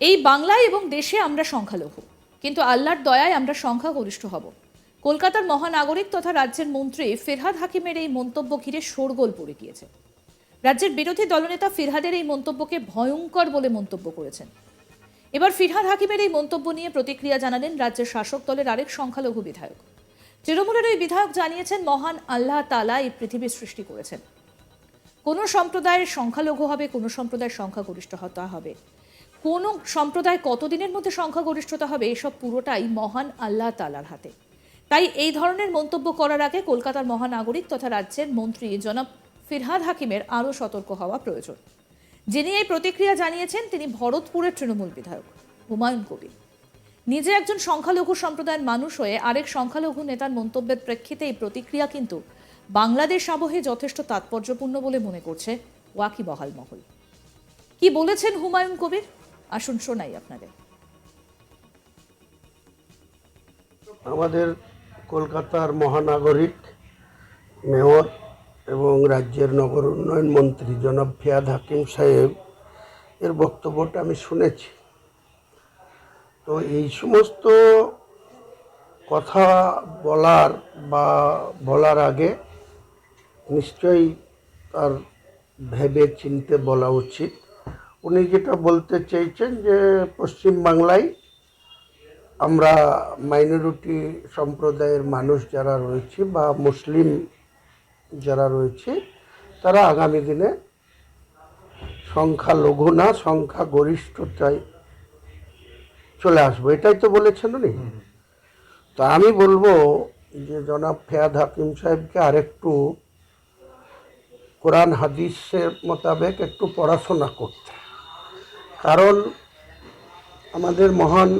এই বাংলায় এবং দেশে আমরা সংখ্যালঘু। কিন্তু আল্লাহর দয়ায় আমরা সংখ্যাগরিষ্ঠ হব। কলকাতার মহানাগরিক তথা রাজ্যের মন্ত্রী ফিরহাদ হাকিমের এই মন্তব্য ঘিরে শোরগোল পড়ে গিয়েছে। রাজ্যের বিরোধী দলনেতা ফিরহাদের এই মন্তব্যকে ভয়ঙ্কর বলে মন্তব্য করেছেন। এবার ফিরহাদ হাকিমের এই মন্তব্য নিয়ে প্রতিক্রিয়া জানালেন রাজ্যের শাসক দলের আরেক সংখ্যালঘু বিধায়ক। তৃণমূলের ওই বিধায়ক জানিয়েছেন, মহান আল্লাহ তালা এই পৃথিবীর সৃষ্টি করেছেন। কোনো সম্প্রদায়ের সংখ্যালঘু হবে, কোনো সম্প্রদায়ের সংখ্যাগরিষ্ঠতা হবে। কোন সম্প্রদায় কতদিনের মধ্যে সংখ্যাগরিষ্ঠতা হবে, এসব পুরোটাই মহান আল্লাহ তালার হাতে। তাই এই ধরনের মন্তব্য করার আগে কলকাতার মহানাগরিক তথা রাজ্যের মন্ত্রী জনাব ফিরহাদ হাকিমের আরও সতর্ক হওয়া প্রয়োজন। যিনি এই প্রতিক্রিয়া জানিয়েছেন, তিনি ভরতপুরের তৃণমূল বিধায়ক হুমায়ুন কবির। নিজে একজন সংখ্যালঘু সম্প্রদায়ের মানুষ হয়ে আরেক সংখ্যালঘু নেতার মন্তব্যের প্রেক্ষিতে এই প্রতিক্রিয়া কিন্তু বাংলাদেশ আবহে যথেষ্ট তাৎপর্যপূর্ণ বলে মনে করছে ওয়াকিবহাল মহল। কি বলেছেন হুমায়ুন কবির? আসুন শোনাই আপনাদের। আমাদের কলকাতার মহানাগরিক মেয়র এবং রাজ্যের নগর উন্নয়ন মন্ত্রী জনাব ফিয়াদ হাকিম সাহেব, এর বক্তব্যটা আমি শুনেছি। তো এই সমস্ত কথা বলার বা বলার আগে নিশ্চয়ই তার ভেবে চিনতে বলা উচিত। উনি যেটা বলতে চেয়েছেন যে পশ্চিমবাংলায় আমরা মাইনরিটি সম্প্রদায়ের মানুষ যারা রয়েছে বা মুসলিম যারা রয়েছে তারা আগামী দিনে সংখ্যা লঘু না সংখ্যা গরিষ্ঠতায় চলে আসব। এটাই তো বলেছেন উনি। তো আমি বলব যে জনাব ফেয়াদ হাকিম সাহেবকে আরেকটু কোরআন হাদিসের মোতাবেক একটু পড়াশোনা করতে। কারণ আমাদের মহান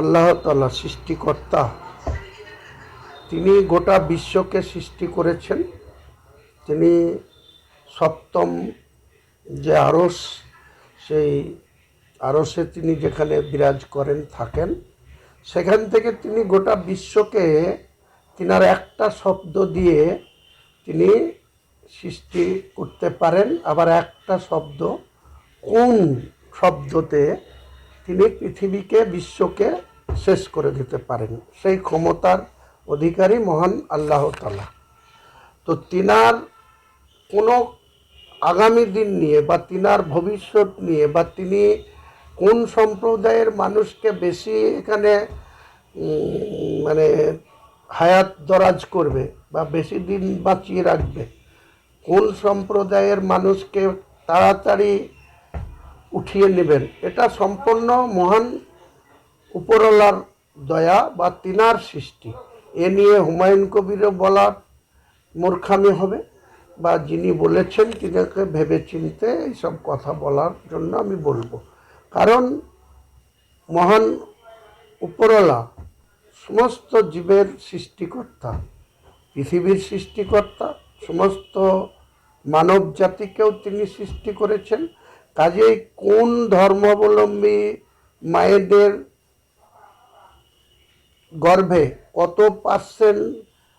আল্লাহ তালা সৃষ্টিকর্তা, তিনি গোটা বিশ্বকে সৃষ্টি করেছেন। তিনি সপ্তম যে আরস, সেই আরসে তিনি যেখানে বিরাজ করেন, থাকেন, সেখান থেকে তিনি গোটা বিশ্বকে তিনার একটা শব্দ দিয়ে তিনি সৃষ্টি করতে পারেন। আবার একটা শব্দ কোন শব্দতে তিনি পৃথিবীকে, বিশ্বকে শেষ করে দিতে পারেন? সেই ক্ষমতার অধিকারী মহান আল্লাহ তালা তো তিনার কোনো আগামী দিন নিয়ে বা তিনার ভবিষ্যৎ নিয়ে বা তিনি কোন সম্প্রদায়ের মানুষকে বেশি এখানে মানে হায়াত দরাজ করবে বা বেশি দিন বাঁচিয়ে রাখবে? কোন সম্প্রদায়ের মানুষকে তাড়াতাড়ি উঠিয়ে নেবেন। এটা সম্পূর্ণ মহান উপরলার দয়া বা তিনার সৃষ্টি। এ নিয়ে হুমায়ুন কবিরও বলার মূর্খামি হবে বা যিনি বলেছেন তিনাকে ভেবে চিনতে এইসব কথা বলার জন্য আমি বলব। কারণ মহান উপরলা সমস্ত জীবের সৃষ্টিকর্তা, পৃথিবীর সৃষ্টিকর্তা, সমস্ত মানব জাতিকেও তিনি সৃষ্টি করেছেন। কাজেই কোন ধর্মাবলম্বী মায়েদের গর্ভে কত পার্সেন্ট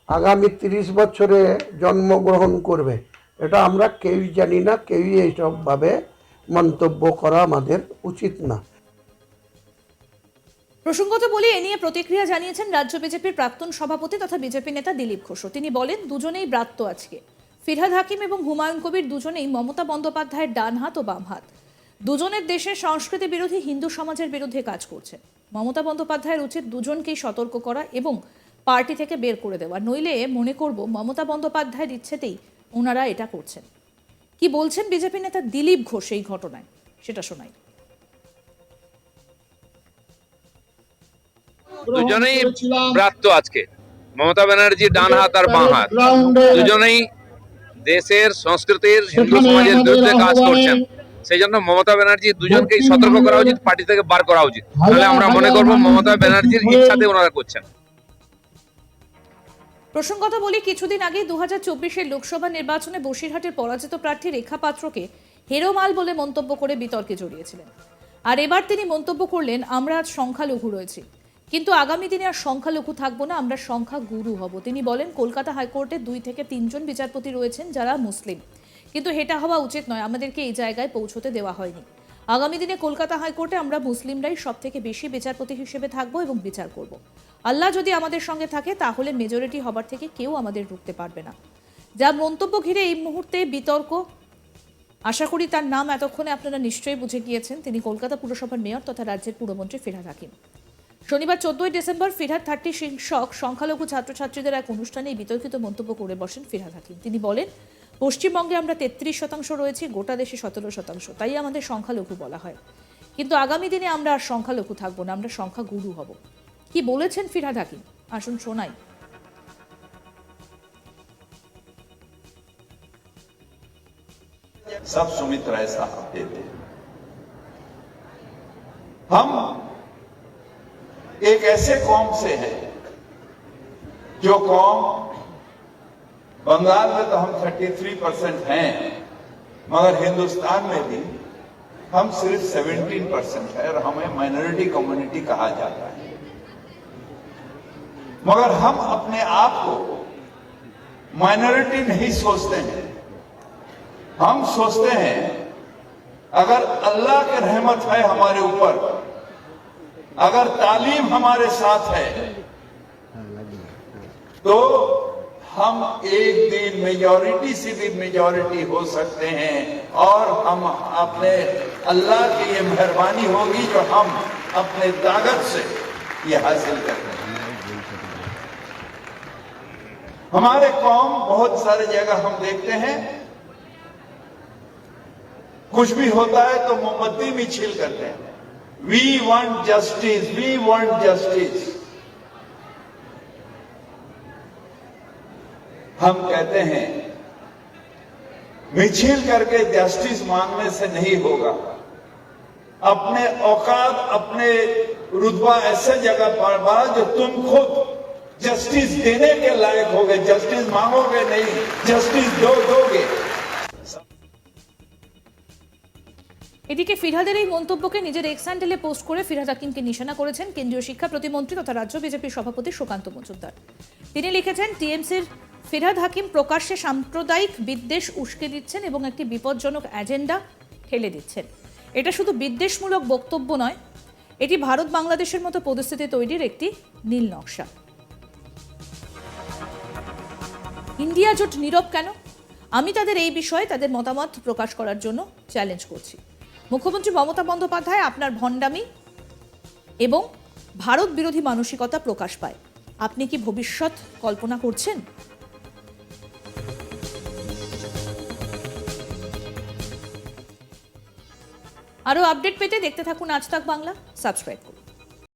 আগামী তিরিশ বছরে জন্মগ্রহণ করবে, এটা আমরা কেউই জানি না, কেউই এইসবভাবে মন্তব্য করা আমাদের উচিত না। প্রসঙ্গত বলি, এ নিয়ে প্রতিক্রিয়া জানিয়েছেন রাজ্য বিজেপির প্রাক্তন সভাপতি তথা বিজেপি নেতা দিলীপ ঘোষও তিনি বলেন, দুজনেই ব্রাত্য আজকে। ফিরহাদ হাকিম এবং হুমায়ুন কবির দুজনেই মমতা বন্দ্যোপাধ্যায়ের ডান হাত ও বাম হাত দুজনের দেশের সংস্কৃতি বিরোধী হিন্দু সমাজের বিরুদ্ধে কাজ করছে। মমতা বন্দ্যোপাধ্যায়ের উচিত দুজনকেই সতর্ক করা এবং পার্টি থেকে বের করে দেওয়া। নইলে মনে করব মমতা বন্দ্যোপাধ্যায়ের ইচ্ছেতেই ওনারা এটা করছেন। কি বলছেন বিজেপি নেতা দিলীপ ঘোষ এই ঘটনায়? সেটা শোনাই। দুজনেই প্রাপ্ত আজকে। মমতা ব্যানার্জি ডান হাত আর বাঁ হাত দুজনেই দেশের সংস্কৃতির হিন্দু সমাজের বিরুদ্ধে কাজ করছেন। সেই জন্য মমতা ব্যানার্জি দুজনকেই সতর্ক করা উচিত পার্টি থেকে বার করা উচিত। তাহলে আমরা মনে করব মমতা ব্যানার্জির ইচ্ছাতে ওনারা করছেন। প্রসঙ্গত বলি কিছুদিন আগে দু হাজার চব্বিশের লোকসভা নির্বাচনে বসিরহাটের পরাজিত প্রার্থী রেখা পাত্রকে হেরোমাল বলে মন্তব্য করে বিতর্কে জড়িয়েছিলেন। আর এবার তিনি মন্তব্য করলেন আমরা আজ সংখ্যালঘু রয়েছি। কিন্তু আগামী দিনে আর সংখ্যালঘু থাকব না, আমরা সংখ্যা গুরু হব। তিনি বলেন, কলকাতা হাইকোর্টে দুই থেকে তিনজন বিচারপতি রয়েছেন যারা মুসলিম। কিন্তু এটা হওয়া উচিত নয়, আমাদেরকে এই জায়গায় পৌঁছতে দেওয়া হয়নি। আগামী দিনে কলকাতা হাইকোর্টে আমরা মুসলিমরাই সব থেকে বেশি বিচারপতি হিসেবে থাকব এবং বিচার করব। আল্লাহ যদি আমাদের সঙ্গে থাকে, তাহলে মেজরিটি হবার থেকে কেউ আমাদের রুখতে পারবে না। যা মন্তব্য ঘিরে এই মুহূর্তে বিতর্ক, আশা করি তার নাম এতক্ষণে আপনারা নিশ্চয়ই বুঝে গিয়েছেন। তিনি কলকাতা পুরসভার মেয়র তথা রাজ্যের পুরমন্ত্রী ফিরহাদ হাকিম। শনিবার চোদ্দই ডিসেম্বর ফিরহাদ থার্টি শীর্ষক সংখ্যালঘু ছাত্রছাত্রীদের এক অনুষ্ঠানে এই বিতর্কিত মন্তব্য করে বসেন ফিরহাদ হাকিম তিনি বলেন পশ্চিমবঙ্গে আমরা তেত্রিশ শতাংশ রয়েছি গোটা দেশে সতেরো শতাংশ তাই আমাদের সংখ্যালঘু বলা হয় কিন্তু আগামী দিনে আমরা আর সংখ্যালঘু থাকবো না আমরা সংখ্যা গুরু হব কি বলেছেন ফিরহাদ হাকিম আসুন শোনাই सब सुमित राय साहब देते हम ایک ایسے قوم سے ہے جو قوم بنگال میں تو ہم 33 پرسنٹ ہیں، مگر ہندوستان میں بھی ہم صرف 17 پرسنٹ ہیں اور ہمیں مائنورٹی کمیونٹی کہا جاتا ہے۔ مگر ہم اپنے آپ کو مائنورٹی نہیں سوچتے ہیں۔ ہم سوچتے ہیں، اگر اللہ کے رحمت ہے ہمارے اوپر اگر تعلیم ہمارے ساتھ ہے، تو ہم ایک دن میجورٹی سے بھی میجورٹی ہو سکتے ہیں اور ہم اپنے اللہ کی یہ مہربانی ہوگی جو ہم اپنے طاقت سے یہ حاصل کرتے ہیں۔ ہمارے قوم بہت سارے جگہ ہم دیکھتے ہیں، کچھ بھی ہوتا ہے تو مومبتی بھی چھل کرتے ہیں۔ We want justice. We want justice. ہم کہتے ہیں، مچھل کر کے جسٹس مانگنے سے نہیں ہوگا اپنے اوقات، اپنے رتبہ ایسے جگہ پر با جو تم خود جسٹس دینے کے لائق ہوگے جسٹس مانگو گے نہیں جسٹس دو دو گے এদিকে ফিরহাদের এই মন্তব্যকে নিজের এক্স হ্যান্ডেলে পোস্ট করে ফিরহাদ হাকিমকে নিশানা করেছেন কেন্দ্রীয় শিক্ষা প্রতিমন্ত্রী তথা রাজ্য বিজেপির সভাপতি সুকান্ত মজুমদার। তিনি লিখেছেন, টিএমসির ফিরহাদ হাকিম প্রকাশ্যে সাম্প্রদায়িক বিদ্বেষ উস্কে দিচ্ছেন এবং একটি বিপজ্জনক অ্যাজেন্ডা ঠেলে দিচ্ছেন। এটা শুধু বিদ্বেষমূলক বক্তব্য নয়, এটি ভারত বাংলাদেশের মতো পরিস্থিতি তৈরির একটি নীল নকশা। ইন্ডিয়া জোট নীরব কেন? আমি তাদের এই বিষয়ে তাদের মতামত প্রকাশ করার জন্য চ্যালেঞ্জ করছি। মুখ্যমন্ত্রী মমতা বন্দ্যোপাধ্যায় আপনার ভণ্ডামি এবং ভারত বিরোধী মানসিকতা প্রকাশ পায়। আপনি কি ভবিষ্যৎ কল্পনা করছেন? আরও আপডেট পেতে দেখতে থাকুন আজ তাক বাংলা। সাবস্ক্রাইব করুন।